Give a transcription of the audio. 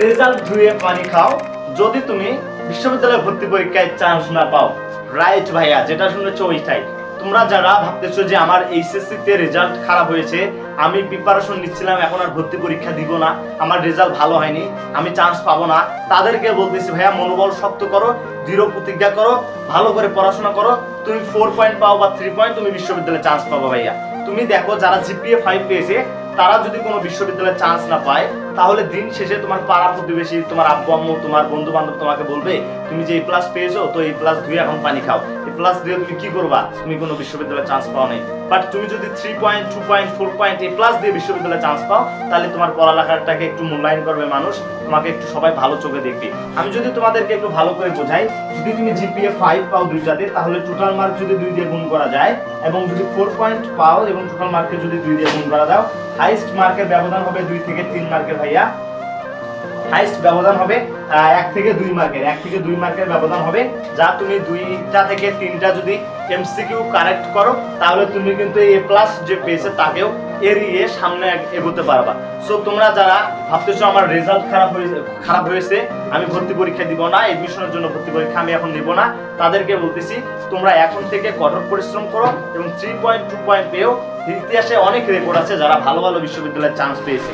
Result ধুয়ে পানি খাও। যদি তুমি বিশ্ববিদ্যালয়ে ভর্তি পরীক্ষায় চান্স না পাও। রাইট ভাইয়া, যেটা শুনেছো ওইটাই। তোমরা যারা ভাবতেছো যে আমার এইচএসসি তে রেজাল্ট খারাপ হয়েছে, আমি প্রিপারেশন নিচ্ছিলাম, এখন আর ভর্তি পরীক্ষা দিব না। আমার রেজাল্ট ভালো হয়নি, আমি চান্স পাবো না। তাদেরকে বলতেছি ভাইয়া, মনোবল শক্ত করো, দৃঢ় প্রতিজ্ঞা করো, ভালো করে পড়াশোনা করো। তুমি ফোর পয়েন্ট পাও বা থ্রি পয়েন্ট তুমি বিশ্ববিদ্যালয়ে চান্স পাবো ভাইয়া। তুমি দেখো, যারা জিপিএ ফাইভ পেয়েছে, তারা যদি কোনো বিশ্ববিদ্যালয়ে চান্স না পায় তাহলে দিন শেষে তোমার পাড়া প্রতিবেশী, তোমার আব্বু আম্মু, তোমার বন্ধু বান্ধব তোমাকে বলবে, তুমি যে এই প্লাস পেয়েছ, তো এই প্লাস ধুয়ে এখন পানি খাও। এই প্লাস দিয়ে তুমি কি করবা? তুমি কোনো বিশ্ববিদ্যালয়ে চান্স পাও নাই। বাট তুমি যদি three point two point four point এই প্লাস দিয়ে বিশ্ববিদ্যালয়ে চান্স পাও, তাহলে তোমার পড়ালেখাটাকে একটু মূল্যায়ন করবে মানুষ, তোমাকে একটু সবাই ভালো চোখে দেখবে। আমি যদি তোমাদেরকে একটু ভালো করে বোঝাই, যদি তুমি জিপিএ ফাইভ পাও দুইটাতে তাহলে টোটাল মার্ক যদি দুই দিয়ে গুণ করা যায়, এবং যদি ফোর পয়েন্ট পাও এবং টোটাল মার্কে যদি দুই দিয়ে গুণ করা দাও হাইস্ট মার্কের ব্যবধান হবে দুই থেকে তিন মার্কের ভাইয়া। হাইস্ট ব্যবধান হবে এক থেকে দুই মার্কের এক থেকে দুই মার্কের ব্যবধান হবে। যা তুমি দুইটা থেকে তিনটা যদি এমসিকিউ কারেক্ট করো, তাহলে তুমি কিন্তু এ প্লাস যে পেয়েছে তাকেও এড়িয়ে সামনে এগোতে পারবা। সো তোমরা যারা ভাবতেছো আমার রেজাল্ট খারাপ হয়েছে খারাপ হয়েছে, আমি ভর্তি পরীক্ষা দিব না এডমিশনের জন্য ভর্তি পরীক্ষা আমি এখন নিব না, তাদেরকে বলতেছি, তোমরা এখন থেকে কঠোর পরিশ্রম করো এবং থ্রি পয়েন্ট টু পয়েন্ট পেয়েও ইতিহাসে অনেক রেকর্ড আছে যারা ভালো ভালো বিশ্ববিদ্যালয়ে চান্স পেয়েছে।